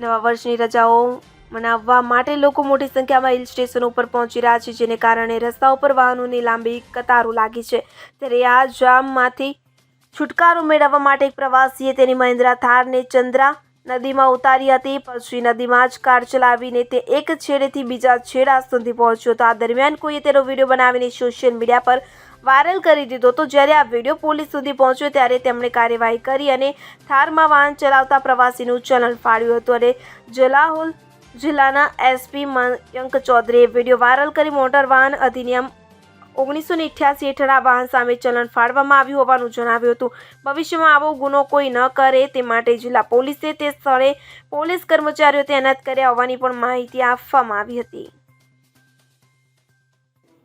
નવા વર્ષની રજાઓ મનાવવા માટે લોકો મોટી સંખ્યામાં હિલ સ્ટેશન ઉપર પહોંચી રહ્યા છે, જેને કારણે રસ્તા ઉપર વાહનોની લાંબી કતારો લાગી છે. ત્યારે આ જામમાંથી છુટકારો મેળવવા માટે એક પ્રવાસીએ તેની મહિન્દ્રા થારને ચંદ્રા નદીમાં ઉતારી હતી. પછી નદીમાં જ કાર ચલાવીને તે એક છેડેથી બીજા છેડા સુધી પહોંચ્યો હતો. આ દરમિયાન કોઈએ તેનો વીડિયો બનાવીને સોશિયલ મીડિયા પર વાયરલ કરી દીધો હતો. જ્યારે આ વીડિયો પોલીસ સુધી પહોંચ્યો ત્યારે તેમણે કાર્યવાહી કરી અને થારમાં વાહન ચલાવતા પ્રવાસીનું ચલણ ફાડ્યું હતું અને જલાહોલ જિલ્લાના એસપી મયંક ચૌધરીએ વીડિયો વાયરલ કરી મોટર વાહન અધિનિયમ ઓગણીસો ને અઠ્યાસી હેઠળ આ વાહન સામે ચલણ ફાડવામાં આવ્યું હોવાનું જણાવ્યું હતું. ભવિષ્યમાં આવો ગુનો કોઈ ન કરે તે માટે જિલ્લા પોલીસે તે સ્થળે પોલીસ કર્મચારીઓ તૈનાત કર્યા હોવાની પણ માહિતી આપવામાં આવી હતી.